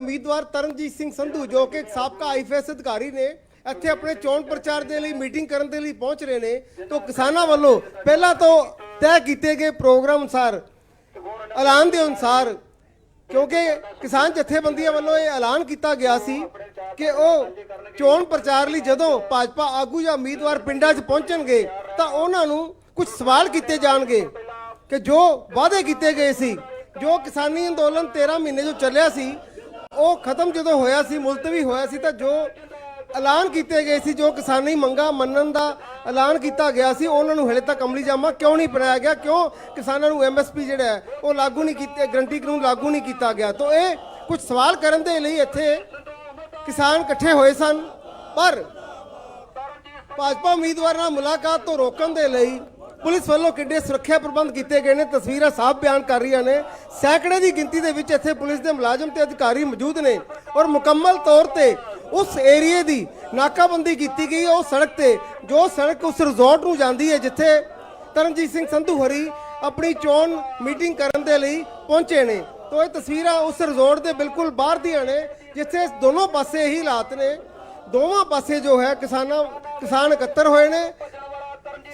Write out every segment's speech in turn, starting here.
ਉਮੀਦਵਾਰ ਤਰਨਜੀਤ ਸਿੰਘ ਸੰਧੂ, ਜੋ ਕਿ ਇੱਕ ਸਾਬਕਾ ਆਈਪੀਐਸ ਅਧਿਕਾਰੀ ਨੇ, ਇੱਥੇ ਆਪਣੇ ਚੋਣ ਪ੍ਰਚਾਰ ਦੇ ਲਈ, ਮੀਟਿੰਗ ਕਰਨ ਦੇ ਲਈ ਪਹੁੰਚ ਰਹੇ ਨੇ। ਤੋਂ ਕਿਸਾਨਾਂ ਵੱਲੋਂ ਪਹਿਲਾਂ ਤੋਂ ਤੈਅ ਕੀਤੇ ਗਏ ਪ੍ਰੋਗਰਾਮ ਅਨੁਸਾਰ, ਐਲਾਨ ਦੇ ਅਨੁਸਾਰ, ਕਿਉਂਕਿ ਕਿਸਾਨ ਜਥੇਬੰਦੀਆਂ ਵੱਲੋਂ ਇਹ ਐਲਾਨ ਕੀਤਾ ਗਿਆ ਸੀ ਕਿ ਉਹ ਚੋਣ ਪ੍ਰਚਾਰ ਲਈ ਜਦੋਂ ਭਾਜਪਾ ਆਗੂ ਜਾਂ ਉਮੀਦਵਾਰ ਪਿੰਡਾਂ 'ਚ ਪਹੁੰਚਣਗੇ, ਤਾਂ ਉਹਨਾਂ ਨੂੰ ਕੁਝ ਸਵਾਲ ਕੀਤੇ ਜਾਣਗੇ ਕਿ ਜੋ ਵਾਅਦੇ ਕੀਤੇ ਗਏ ਸੀ, ਜੋ ਕਿਸਾਨੀ ਅੰਦੋਲਨ 13 ਮਹੀਨੇ ਜੋ ਚੱਲਿਆ ਸੀ ਉਹ ਖਤਮ ਜਦੋਂ ਹੋਇਆ ਸੀ, ਮੁਲਤਵੀ ਹੋਇਆ ਸੀ, ਤਾਂ ਜੋ ਐਲਾਨ ਕੀਤੇ ਗਏ ਸੀ, ਜੋ ਕਿਸਾਨੀ ਮੰਗਾਂ ਮੰਨਣ ਦਾ ਐਲਾਨ ਕੀਤਾ ਗਿਆ ਸੀ, ਉਹਨਾਂ ਨੂੰ ਹਲੇ ਤੱਕ ਅਮਲੀ ਜਾਮਾ ਕਿਉਂ ਨਹੀਂ ਬਣਾਇਆ ਗਿਆ? ਕਿਉਂ ਕਿਸਾਨਾਂ ਨੂੰ ਐਮਐਸਪੀ ਜਿਹੜਾ ਹੈ, ਉਹ ਲਾਗੂ ਨਹੀਂ ਕੀਤੇ, ਗਰੰਟੀ ਕਾਨੂੰਨ ਲਾਗੂ ਨਹੀਂ ਕੀਤਾ ਗਿਆ? ਤਾਂ ਇਹ ਕੁਝ ਸਵਾਲ ਕਰਨ ਦੇ ਲਈ ਇੱਥੇ ਕਿਸਾਨ ਇਕੱਠੇ ਹੋਏ ਸਨ, ਪਰ ਭਾਜਪਾ ਉਮੀਦਵਾਰ ਨਾਲ ਮੁਲਾਕਾਤ ਤੋਂ ਰੋਕਣ ਦੇ ਲਈ ਪੁਲਿਸ ਵੱਲੋਂ ਕਿੱਡੇ ਸੁਰੱਖਿਆ ਪ੍ਰਬੰਧ ਕੀਤੇ ਗਏ ਨੇ? ਤਸਵੀਰਾਂ ਸਾਫ਼ ਬਿਆਨ ਕਰ ਰਹੀਆਂ ਨੇ। ਸੈਂਕੜੇ ਦੀ ਗਿਣਤੀ ਦੇ ਵਿੱਚ ਇੱਥੇ ਪੁਲਿਸ ਦੇ ਮੁਲਾਜ਼ਮ ਤੇ ਅਧਿਕਾਰੀ ਮੌਜੂਦ ਨੇ ਔਰ ਮੁਕੰਮਲ ਤੌਰ ਤੇ ਉਸ ਏਰੀਏ ਦੀ ਨਾਕਾਬੰਦੀ ਕੀਤੀ ਗਈ। ਹੈ ਉਹ ਸੜਕ ਤੇ, ਜੋ ਸੜਕ ਉਸ ਰਿਜ਼ੋਰਟ ਨੂੰ ਜਾਂਦੀ ਹੈ, ਜਿੱਥੇ ਤਰਨਜੀਤ ਸਿੰਘ ਸੰਧੂ ਹਰੀ ਆਪਣੀ ਚੋਣ ਮੀਟਿੰਗ ਕਰਨ ਦੇ ਲਈ ਪਹੁੰਚੇ ਨੇ। ਤੋ ਇਹ ਤਸਵੀਰਾਂ ਉਸ ਰਿਜ਼ੋਰਟ ਦੇ ਬਿਲਕੁਲ ਬਾਹਰ ਦੀਆਂ ਨੇ, ਜਿੱਥੇ ਦੋਨੋਂ ਪਾਸੇ ਹੀ ਹਾਲਾਤ ਨੇ। ਦੋਵਾਂ ਪਾਸੇ ਜੋ ਹੈ ਕਿਸਾਨਾਂ, ਕਿਸਾਨ ਇਕੱਤਰ ਹੋਏ ਨੇ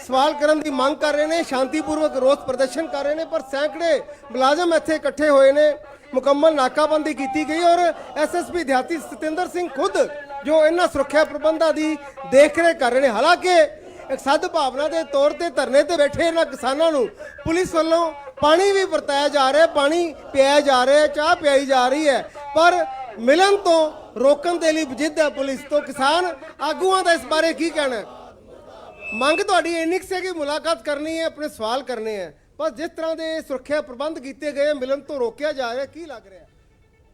ਸਵਾਲ ਕਰਨ ਦੀ ਮੰਗ ਕਰ ਰਹੇ ਨੇ, ਸ਼ਾਂਤੀਪੂਰਵਕ ਰੋਸ ਪ੍ਰਦਰਸ਼ਨ ਕਰ ਰਹੇ ਨੇ, ਪਰ ਸੈਂਕੜੇ ਮੁਲਾਜ਼ਮ ਇੱਥੇ ਇਕੱਠੇ ਹੋਏ ਨੇ। ਮੁਕੰਮਲ ਨਾਕਾਬੰਦੀ ਕੀਤੀ ਗਈ ਔਰ ਐਸਐਸਪੀ ਦਿਹਾਤੀ ਸਤਿੰਦਰ ਸਿੰਘ ਖੁਦ, ਜੋ ਇਹਨਾਂ ਸੁਰੱਖਿਆ ਪ੍ਰਬੰਧਾਂ ਦੀ ਦੇਖਰੇਖ ਕਰ ਰਹੇ ਨੇ, ਹਾਲਾਂਕਿ ਇੱਕ ਸਦ ਭਾਵਨਾ ਦੇ ਤੌਰ ਤੇ ਧਰਨੇ ਤੇ ਬੈਠੇ ਇਹਨਾਂ ਕਿਸਾਨਾਂ ਨੂੰ ਪੁਲਿਸ ਵੱਲੋਂ ਪਾਣੀ ਵੀ ਵਰਤਾਇਆ ਜਾ ਰਿਹਾ, ਪਾਣੀ ਪਿਆਇਆ ਜਾ ਰਿਹਾ ਚਾਹ ਪਿਆਈ ਜਾ ਰਹੀ ਹੈ, ਪਰ ਮਿਲਣ ਤੋਂ ਰੋਕਣ ਦੇ ਲਈ ਜਿੱਦ ਹੈ ਪੁਲਿਸ। ਤੋਂ ਕਿਸਾਨ ਆਗੂਆਂ ਦਾ ਇਸ ਬਾਰੇ ਕੀ ਕਹਿਣਾ ਹੈ? ਮੰਗ ਤੁਹਾਡੀ ਇੰਨੀ ਕੁ ਸੀ ਕਿ ਮੁਲਾਕਾਤ ਕਰਨੀ ਹੈ, ਆਪਣੇ ਸਵਾਲ ਕਰਨੇ ਹੈ। ਪਰ ਜਿਸ ਤਰ੍ਹਾਂ ਦੇ ਸੁਰੱਖਿਆ ਪ੍ਰਬੰਧ ਕੀਤੇ ਗਏ, ਮਿਲਣ ਤੋਂ ਰੋਕਿਆ ਜਾ ਰਿਹਾ, ਕੀ ਲੱਗ ਰਿਹਾ?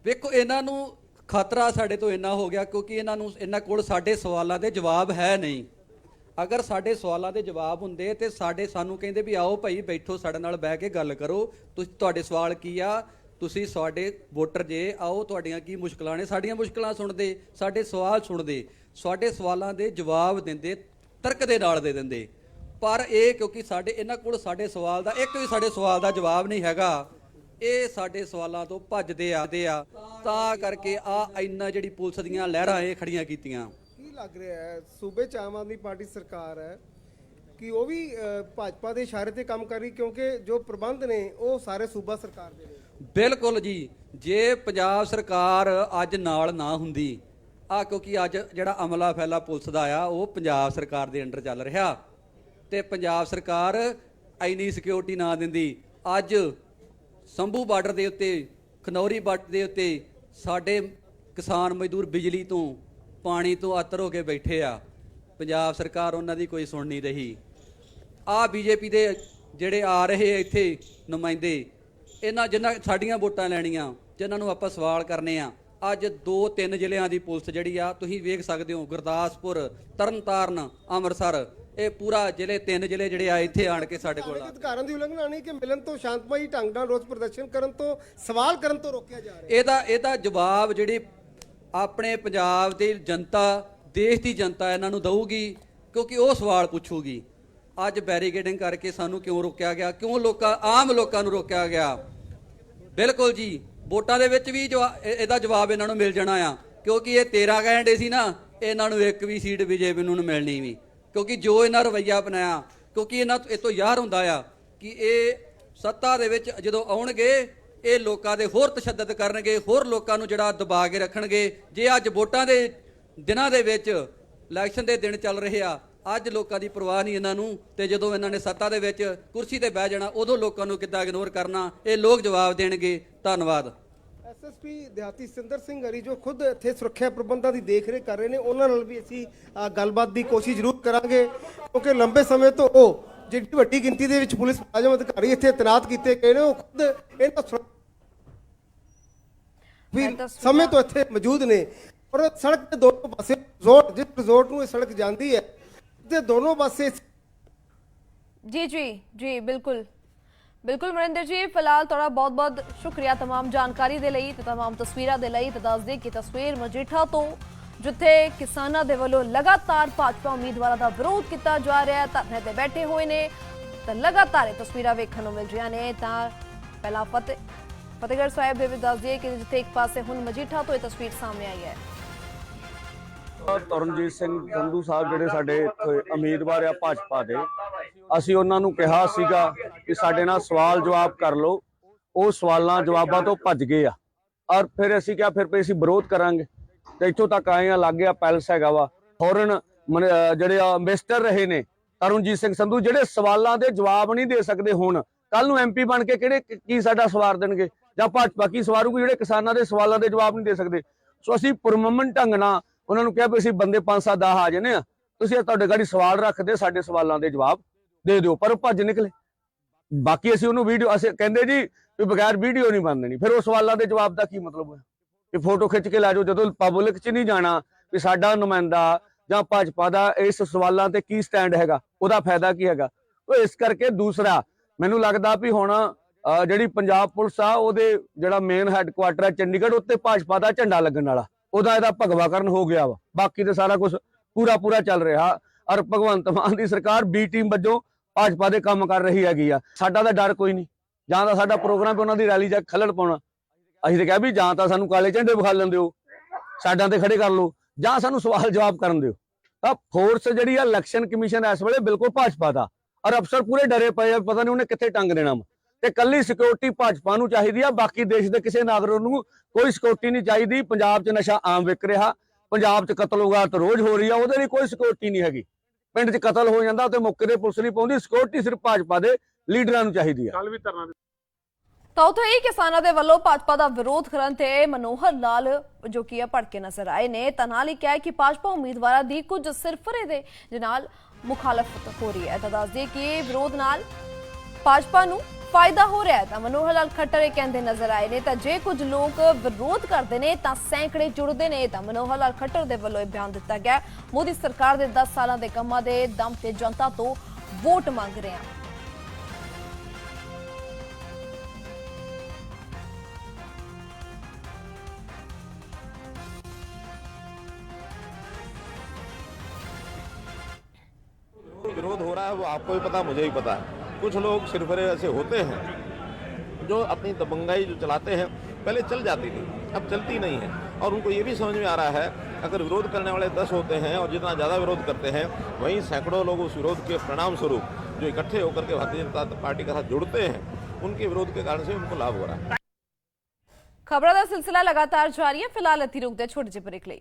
ਵੇਖੋ, ਇਹਨਾਂ ਨੂੰ ਖਤਰਾ ਸਾਡੇ ਤੋਂ ਇੰਨਾ ਹੋ ਗਿਆ ਕਿਉਂਕਿ ਇਹਨਾਂ ਨੂੰ, ਇਹਨਾਂ ਕੋਲ ਸਾਡੇ ਸਵਾਲਾਂ ਦੇ ਜਵਾਬ ਹੈ ਨਹੀਂ। ਅਗਰ ਸਾਡੇ ਸਵਾਲਾਂ ਦੇ ਜਵਾਬ ਹੁੰਦੇ ਤੇ ਸਾਡੇ, ਸਾਨੂੰ ਕਹਿੰਦੇ ਵੀ ਆਓ ਭਾਈ, ਬੈਠੋ ਸਾਡੇ ਨਾਲ, ਬਹਿ ਕੇ ਗੱਲ ਕਰੋ। ਤੁਸੀਂ, ਤੁਹਾਡੇ ਸਵਾਲ ਕੀ ਆ? ਤੁਸੀਂ ਸਾਡੇ ਵੋਟਰ ਜੇ, ਆਓ ਤੁਹਾਡੀਆਂ ਕੀ ਮੁਸ਼ਕਲਾਂ ਨੇ? ਸਾਡੀਆਂ ਮੁਸ਼ਕਲਾਂ ਸੁਣਦੇ, ਸਾਡੇ ਸਵਾਲ ਸੁਣਦੇ। ਸਾਡੇ ਸਵਾਲਾਂ ਦੇ ਜਵਾਬ ਦਿੰਦੇ ਤਰਕ ਦੇ ਨਾਲ ਦੇ ਦਿੰਦੇ। ਪਰ ਇਹ ਕਿਉਂਕਿ ਸਾਡੇ ਇਹਨਾਂ ਕੋਲ ਸਾਡੇ ਸਵਾਲ ਦਾ ਇੱਕ ਵੀ ਸਾਡੇ ਸਵਾਲ ਦਾ ਜਵਾਬ ਨਹੀਂ ਹੈਗਾ। ਇਹ ਸਾਡੇ ਸਵਾਲਾਂ ਤੋਂ ਭੱਜਦੇ ਆਦੇ ਆ। ਤਾਂ ਕਰਕੇ ਆ ਇੰਨਾ ਜਿਹੜੀ ਪੁਲਿਸ ਦੀਆਂ ਲਹਿਰਾਂ ਇਹ ਖੜੀਆਂ ਕੀਤੀਆਂ। ਕੀ ਲੱਗ ਰਿਹਾ ਹੈ? ਸੂਬੇ ਚ ਆਮ ਆਦਮੀ ਪਾਰਟੀ ਸਰਕਾਰ ਹੈ ਕਿ ਉਹ ਵੀ ਭਾਜਪਾ ਦੇ ਇਸ਼ਾਰੇ ਤੇ ਕੰਮ ਕਰ ਰਹੀ ਕਿਉਂਕਿ ਜੋ ਪ੍ਰਬੰਧ ਨੇ ਉਹ ਸਾਰੇ ਸੂਬਾ ਸਰਕਾਰ ਦੇ ਨੇ। ਬਿਲਕੁਲ ਜੀ। ਜੇ ਪੰਜਾਬ ਸਰਕਾਰ ਅੱਜ ਨਾਲ ਨਾ ਹੁੰਦੀ ਆ ਕਿਉਂਕਿ ਅੱਜ ਜਿਹੜਾ ਅਮਲਾ ਫੈਲਾ ਪੁਲਿਸ ਦਾ ਆ, ਉਹ ਪੰਜਾਬ ਸਰਕਾਰ ਦੇ ਅੰਡਰ ਚੱਲ ਰਿਹਾ। ਤੇ ਪੰਜਾਬ ਸਰਕਾਰ ਐਨੀ ਸਿਕਿਉਰਿਟੀ ਨਾ ਦਿੰਦੀ। ਅੱਜ ਸੰਭੂ ਬਾਰਡਰ ਦੇ ਉੱਤੇ, ਖਨੌਰੀ ਬਾਰਡਰ ਦੇ ਉੱਤੇ ਸਾਡੇ ਕਿਸਾਨ ਮਜ਼ਦੂਰ ਬਿਜਲੀ ਤੋਂ, ਪਾਣੀ ਤੋਂ ਅਤਰ ਹੋ ਕੇ ਬੈਠੇ ਆ। ਪੰਜਾਬ ਸਰਕਾਰ ਉਹਨਾਂ ਦੀ ਕੋਈ ਸੁਣ ਨਹੀਂ ਰਹੀ। ਆ ਬੀਜੇਪੀ ਦੇ ਜਿਹੜੇ ਆ ਰਹੇ ਆ ਇੱਥੇ ਨੁਮਾਇੰਦੇ, ਇਹਨਾਂ ਜਿਨ੍ਹਾਂ ਸਾਡੀਆਂ ਵੋਟਾਂ ਲੈਣੀਆਂ, ਜਿਨ੍ਹਾਂ ਨੂੰ ਆਪਾਂ ਸਵਾਲ ਕਰਨੇ ਆ ਅੱਜ ਦੋ ਤਿੰਨ ਜ਼ਿਲ੍ਹਿਆਂ ਦੀ ਪੁਲਿਸ ਜਿਹੜੀ ਆ ਤੁਸੀਂ ਵੇਖ ਸਕਦੇ ਹੋ ਗੁਰਦਾਸਪੁਰ ਤਰਨਤਾਰਨ ਅੰਮ੍ਰਿਤਸਰ ਇਹ ਪੂਰਾ ਜ਼ਿਲ੍ਹੇ ਤਿੰਨ ਜ਼ਿਲ੍ਹੇ ਜਿਹੜੇ ਆ ਇੱਥੇ ਆਣ ਕੇ ਸਾਡੇ ਕੋਲ ਅਧਿਕਾਰਾਂ ਦੀ ਉਲੰਘਣਾ ਨਹੀਂ ਕਿ ਮਿਲਣ ਤੋਂ ਸ਼ਾਂਤਮਈ ਢੰਗ ਨਾਲ ਰੋਸ ਪ੍ਰਦਰਸ਼ਨ ਕਰਨ ਤੋਂ ਸਵਾਲ ਕਰਨ ਤੋਂ ਰੋਕਿਆ ਜਾ ਰਿਹਾ। ਇਹਦਾ ਇਹਦਾ ਜਵਾਬ ਜਿਹੜੀ ਆਪਣੇ ਪੰਜਾਬ ਦੀ ਜਨਤਾ ਦੇਸ਼ ਦੀ ਜਨਤਾ ਇਹਨਾਂ ਨੂੰ ਦਊਗੀ ਕਿਉਂਕਿ ਉਹ ਸਵਾਲ ਪੁੱਛੂਗੀ। ਅੱਜ ਬੈਰੀਕੇਡਿੰਗ ਕਰਕੇ ਸਾਨੂੰ ਕਿਉਂ ਰੋਕਿਆ ਗਿਆ? ਕਿਉਂ ਲੋਕਾਂ ਆਮ ਲੋਕਾਂ ਨੂੰ ਰੋਕਿਆ ਗਿਆ? ਬਿਲਕੁਲ ਜੀ ਵੋਟਾਂ ਦੇ ਵਿੱਚ ਵੀ ਜਵਾ- ਇਹਦਾ ਜਵਾਬ ਇਹਨਾਂ ਨੂੰ ਮਿਲ ਜਾਣਾ ਆ। ਕਿਉਂਕਿ ਇਹ 13 ਕਹਿੰਦੇ ਸੀ ਨਾ, ਇਹਨਾਂ ਨੂੰ ਇੱਕ ਵੀ ਸੀਟ ਬੀਜੇਪੀ ਨੂੰ ਮਿਲਣੀ ਵੀ। ਕਿਉਂਕਿ ਜੋ ਇਹਨਾਂ ਰਵਈਆ ਅਪਣਾਇਆ, ਕਿਉਂਕਿ ਇਹਨਾਂ ਇਹ ਤੋਂ ਯਾਰ ਹੁੰਦਾ ਆ ਕਿ ਇਹ ਸੱਤਾ ਦੇ ਵਿੱਚ ਜਦੋਂ ਆਉਣਗੇ, ਇਹ ਲੋਕਾਂ ਦੇ ਹੋਰ ਤਸ਼ੱਦਦ ਕਰਨਗੇ, ਹੋਰ ਲੋਕਾਂ ਨੂੰ ਜਿਹੜਾ ਦਬਾ ਕੇ ਰੱਖਣਗੇ। ਜੇ ਅੱਜ ਵੋਟਾਂ ਦੇ ਦਿਨਾਂ ਦੇ ਵਿੱਚ ਇਲੈਕਸ਼ਨ ਦੇ ਦਿਨ ਚੱਲ ਰਹੇ ਆ, ਅੱਜ ਲੋਕਾਂ ਦੀ ਪਰਵਾਹ ਨਹੀਂ ਇਹਨਾਂ ਨੂੰ, ਤੇ ਜਦੋਂ ਇਹਨਾਂ ਨੇ ਸੱਤਾ ਦੇ ਵਿੱਚ ਕੁਰਸੀ ਤੇ ਬਹਿ ਜਾਣਾ, ਉਦੋਂ ਲੋਕਾਂ ਨੂੰ ਕਿੱਦਾਂ ਇਗਨੋਰ ਕਰਨਾ, ਇਹ ਲੋਕ ਜਵਾਬ ਦੇਣਗੇ। ਧੰਨਵਾਦ। ਐਸਐਸਪੀ ਦਿਹਾਤੀ ਸਿੰਦਰ ਸਿੰਘ ਹਰੀ ਜੋ ਖੁਦ ਇੱਥੇ ਸੁਰੱਖਿਆ ਪ੍ਰਬੰਧਾਂ ਦੀ ਦੇਖਰੇਖ ਕਰ ਰਹੇ ਨੇ ਉਹਨਾਂ ਨਾਲ ਵੀ ਅਸੀਂ ਅ, ਗੱਲਬਾਤ ਦੀ ਕੋਸ਼ਿਸ਼ ਜ਼ਰੂਰ ਕਰਾਂਗੇ। ਕਿਉਂਕਿ ਲੰਬੇ ਸਮੇਂ ਤੋਂ ਉਹ ਜਿਹੜੀ ਵੱਡੀ ਗਿਣਤੀ ਦੇ ਵਿੱਚ ਪੁਲਿਸ ਮੁਲਾਜ਼ਮ ਅਧਿਕਾਰੀ ਇੱਥੇ ਤੈਨਾਤ ਕੀਤੇ ਗਏ ਨੇ ਉਹ ਖੁਦ ਇਹਨਾਂ ਸੁਰੱਖਿਆ ਵੀ ਸਮੇਂ ਤੋਂ ਇੱਥੇ ਮੌਜੂਦ ਨੇ। ਔਰ ਸੜਕ ਦੇ ਦੋਨੋਂ ਪਾਸੇ ਰਿਜ਼ੋਰਟ ਜਿਸ ਰਿਜ਼ੋਰਟ ਨੂੰ ਇਹ ਸੜਕ ਜਾਂਦੀ ਹੈ ਤੇ ਦੋਨੋਂ ਪਾਸੇ ਜੀ ਜੀ ਜੀ ਬਿਲਕੁਲ। ਬਿਲਕੁਲ ਮਰਿੰਦਰ ਜੀ ਫਿਲਹਾਲ ਤੁਹਾਡਾ ਬਹੁਤ ਬਹੁਤ ਸ਼ੁਕਰੀਆ तमाम ਜਾਣਕਾਰੀ ਦੇ ਲਈ ਤੇ तमाम ਤਸਵੀਰਾਂ ਦੇ ਲਈ ਤੇ ਦੱਸ ਦੇ ਕਿ ਤਸਵੀਰ ਮਜੀਠਾ ਤੋਂ ਜਿੱਥੇ ਕਿਸਾਨਾਂ ਦੇ ਵੱਲੋਂ ਲਗਾਤਾਰ ਭਾਜਪਾ ਉਮੀਦਵਾਰਾਂ ਦਾ ਵਿਰੋਧ ਕੀਤਾ ਜਾ ਰਿਹਾ ਹੈ ਧਰਨੇ ਤੇ ਬੈਠੇ ਹੋਏ ਨੇ ਤਾਂ ਲਗਾਤਾਰ ਇਹ ਤਸਵੀਰਾਂ ਵੇਖਣ ਨੂੰ ਮਿਲ ਰਹੀਆਂ ਨੇ ਤਾਂ ਪਹਿਲਾਂ ਫਤਿਹ ਫਤਿਹਗੜ੍ਹ ਸਾਹਿਬ ਦੇ ਵਿੱਚ ਦੱਸ ਦਈਏ ਕਿ ਜਿੱਥੇ ਇੱਕ ਪਾਸੇ ਹੁਣ ਮਜੀਠਾ ਤੋਂ ਇਹ ਤਸਵੀਰ ਸਾਹਮਣੇ ਆਈ ਹੈ ਤਰਨਜੀਤ ਸਿੰਘ ਸੰਧੂ ਸਾਹਿਬ ਜਿਹੜੇ ਸਾਡੇ ਇੱਥੇ ਉਮੀਦਵਾਰ ਆ ਭਾਜਪਾ ਦੇ ਅਸੀਂ ਉਹਨਾਂ ਨੂੰ ਕਿਹਾ ਸੀਗਾ ਕਿ ਸਾਡੇ ਨਾਲ ਸਵਾਲ ਜਵਾਬ ਕਰ ਲਓ। ਉਹ ਸਵਾਲਾਂ ਜਵਾਬਾਂ ਤੋਂ ਭੱਜ ਗਏ ਆ। ਔਰ ਫਿਰ ਅਸੀਂ ਕਿਹਾ, ਫਿਰ ਵੀ ਅਸੀਂ ਵਿਰੋਧ ਕਰਾਂਗੇ। ਤੇ ਇੱਥੋਂ ਤੱਕ ਆਏ ਆ, ਲੱਗ ਗਿਆ ਪੈਲਸ ਹੈਗਾ ਵਾ। ਫੌਰਨ ਜਿਹੜੇ ਆ ਮਿਸਟਰ ਰਹੇ ਨੇ, ਤਰਨਜੀਤ ਸਿੰਘ ਸੰਧੂ, ਜਿਹੜੇ ਸਵਾਲਾਂ ਦੇ ਜਵਾਬ ਨਹੀਂ ਦੇ ਸਕਦੇ ਹੁਣ ਕੱਲ ਨੂੰ ਐਮਪੀ ਬਣ ਕੇ ਕਿਹੜੇ ਕੀ ਸਾਡਾ ਸਵਾਰ ਦੇਣਗੇ? ਜਾਂ ਭਾਜਪਾ ਕੀ ਸਵਾਰੂਗੀ ਜਿਹੜੇ ਕਿਸਾਨਾਂ ਦੇ ਸਵਾਲਾਂ ਦੇ ਜਵਾਬ ਨਹੀਂ ਦੇ ਸਕਦੇ। ਸੋ ਅਸੀਂ ਪੁਰਮਮਨ ਢੰਗ ਨਾਲ ਉਹਨਾਂ ਨੂੰ ਕਿਹਾ ਵੀ ਅਸੀਂ ਬੰਦੇ 5-7 10 ਆ ਜਨੇ ਆ। ਤੁਸੀਂ ਤੁਹਾਡੇ ਗਾੜੀ ਸਵਾਲ ਰੱਖਦੇ, ਸਾਡੇ ਸਵਾਲਾਂ ਦੇ ਜਵਾਬ ਦੇ ਦਿਓ, ਪਰ ਉਹ ਭੱਜ ਨਿਕਲੇ। ਬਾਕੀ ਅਸੀਂ ਉਹਨੂੰ ਵੀਡੀਓ ਅਸੀਂ ਕਹਿੰਦੇ ਜੀ ਵੀ ਬਗੈਰ ਵੀਡੀਓ ਨਹੀਂ ਬਣਨੀ। ਫਿਰ ਉਹ ਸਵਾਲਾਂ ਦੇ ਜਵਾਬ ਦਾ ਕੀ ਮਤਲਬ ਹੋਇਆ? ਕਿ ਫੋਟੋ ਖਿੱਚ ਕੇ ਲੈ ਜਾਓ, ਜਦੋਂ ਪਬਲਿਕ 'ਚ ਨਹੀਂ ਜਾਣਾ, ਵੀ ਸਾਡਾ ਨੁਮਾਇੰਦਾ ਜਾਂ ਭਾਜਪਾ ਦਾ ਇਸ ਸਵਾਲਾਂ ਤੇ ਕੀ ਸਟੈਂਡ ਹੈਗਾ, ਉਹਦਾ ਫਾਇਦਾ ਕੀ ਹੈਗਾ? ਉਹ ਇਸ ਕਰਕੇ ਦੂਸਰਾ, ਮੈਨੂੰ ਲੱਗਦਾ ਵੀ ਹੁਣ ਜਿਹੜੀ ਪੰਜਾਬ ਪੁਲਿਸ ਆ, ਉਹਦੇ ਜਿਹੜਾ ਮੇਨ ਹੈੱਡਕੁਆਟਰ ਆ ਚੰਡੀਗੜ੍ਹ, ਉੱਤੇ ਭਾਜਪਾ ਦਾ ਝੰਡਾ ਲੱਗਣ ਵਾਲਾ। ਉਹਦਾ ਇਹਦਾ ਭਗਵਾਕਰਨ ਹੋ ਗਿਆ ਵਾ। ਬਾਕੀ ਤੇ ਸਾਰਾ ਕੁਝ ਪੂਰਾ ਪੂਰਾ ਚੱਲ ਰਿਹਾ। ਔਰ ਭਗਵੰਤ ਮਾਨ ਦੀ ਸਰਕਾਰ ਬੀ ਟੀਮ ਵੱਜੋਂ ਭਾਜਪਾ ਦੇ ਕੰਮ ਕਰ ਰਹੀ ਹੈਗੀ ਆ। ਸਾਡਾ ਤਾਂ ਡਰ ਕੋਈ ਨਹੀਂ। ਜਾਂ ਤਾਂ ਸਾਡਾ ਪ੍ਰੋਗਰਾਮ ਤੇ ਉਹਨਾਂ ਦੀ ਰੈਲੀ ਜਾ ਖੱਲੜ ਪਾਉਣਾ। ਅਸੀਂ ਤਾਂ ਕਿਹਾ ਵੀ ਜਾਂ ਤਾਂ ਸਾਨੂੰ ਕਾਲੇ ਝੰਡੇ ਵਿਖਾ ਲੈਣ ਦਿਓ ਸਾਡਾਂ ਤੇ ਖੜੇ ਕਰ ਲਓ। ਜਾਂ ਸਾਨੂੰ ਸਵਾਲ ਜਵਾਬ ਕਰਨ ਦਿਓ। ਤਾਂ ਫੋਰਸ ਜਿਹੜੀ ਆ ਇਲੈਕਸ਼ਨ ਕਮਿਸ਼ਨ ਇਸ ਵੇਲੇ ਬਿਲਕੁਲ ਭਾਜਪਾ ਦਾ। ਔਰ ਅਫਸਰ ਪੂਰੇ ਡਰੇ ਪਏ ਆ ਪਤਾ ਨਹੀਂ ਉਹਨੇ ਕਿੱਥੇ ਟੰਗ ਦੇਣਾ ਵਾ। ਤੇ ਕੱਲੀ ਸਿਕਿਉਰਿਟੀ ਭਾਜਪਾ ਨੂੰ ਚਾਹੀਦੀ ਆ, ਬਾਕੀ ਦੇਸ਼ ਦੇ ਕਿਸੇ ਨਾਗਰਿਕ ਨੂੰ ਕੋਈ ਸਿਕਿਉਰਿਟੀ ਨਹੀਂ ਚਾਹੀਦੀ। ਪੰਜਾਬ 'ਚ ਨਸ਼ਾ ਆਮ ਵਿਕ ਰਿਹਾ। ਪੰਜਾਬ 'ਚ ਕਤਲ ਉਗਾਤ ਰੋਜ਼ ਹੋ ਰਹੀ ਆ, ਉਹਦੇ ਲਈ ਕੋਈ ਸਿਕਿਉਰਿਟੀ ਨਹੀਂ ਹੈਗੀ। ਪਿੰਡ 'ਚ ਕਤਲ ਹੋ ਜਾਂਦਾ ਤੇ ਮੌਕੇ ਤੇ ਪੁਲਿਸ ਨਹੀਂ ਪਹੁੰਚਦੀ ਸਿਕਿਉਰਿਟੀ ਸਿਰਫ ਭਾਜਪਾ ਦੇ ਲੀਡਰਾਂ ਨੂੰ ਚਾਹੀਦੀ ਆ। ਤਾਂ ਉੱਥੇ ਹੀ ਕਿਸਾਨਾਂ ਦੇ ਵੱਲੋਂ ਭਾਜਪਾ ਦਾ ਵਿਰੋਧ ਕਰਨ ਤੇ ਮਨੋਹਰ ਲਾਲ ਜੋ ਕੀ ਹੈ ਭੜਕੇ ਨਜ਼ਰ ਆਏ ਨੇ ਤਾਂ ਨਾਲ ਹੀ ਕਿਹਾ ਕਿ ਭਾਜਪਾ ਉਮੀਦਵਾਰਾਂ ਦੀ ਕੁਝ ਸਿਰਫਰੇ ਦੇ ਦੇ ਨਾਲ ਮੁਖਾਲਫਤ ਹੋ ਰਹੀ ਹੈ। ਤਾਂ ਦੱਸ ਦਈਏ ਕਿ ਵਿਰੋਧ ਨਾਲ ਭਾਜਪਾ ਨੂੰ ਫਾਇਦਾ ਹੋ ਰਿਹਾ ਹੈ ਤਾਂ ਮਨੋਹਰ ਲਾਲ ਖੱਟਰ ਇਹ ਕਹਿੰਦੇ ਨਜ਼ਰ ਆਏ ਨੇ ਤਾਂ ਜੇ ਕੁਝ ਲੋਕ ਵਿਰੋਧ ਕਰਦੇ ਨੇ ਤਾਂ ਸੈਂਕੜੇ ਜੁੜਦੇ ਨੇ ਤਾਂ ਮਨੋਹਰ ਲਾਲ ਖੱਟਰ ਦੇ ਵੱਲੋਂ ਇਹ ਬਿਆਨ ਦਿੱਤਾ ਗਿਆ ਮੋਦੀ ਸਰਕਾਰ ਦੇ 10 ਸਾਲਾਂ ਦੇ ਕੰਮਾਂ ਦੇ ਦਮ ਤੇ ਜਨਤਾ ਤੋਂ ਵੋਟ ਮੰਗ ਰਹੇ ਹਾਂ विरोध हो रहा है वो आपको भी पता मुझे भी पता है कुछ लोग सिरफरे ऐसे होते हैं जो अपनी दबंगाई जो चलाते हैं, पहले चल जाती थी, अब चलती नहीं है। और उनको ये भी समझ में आ रहा है, अगर विरोध करने वाले दस होते हैं और जितना ज़्यादा विरोध करते हैं, वहीं सैकड़ों लोग उस विरोध के परिणाम स्वरूप जो इकट्ठे होकर के भारतीय जनता पार्टी के साथ जुड़ते हैं, उनके विरोध के कारण से उनको लाभ हो रहा है। खबरों का सिलसिला लगातार जारी है, फ़िलहाल अति रोकते छोटे जी एक लिए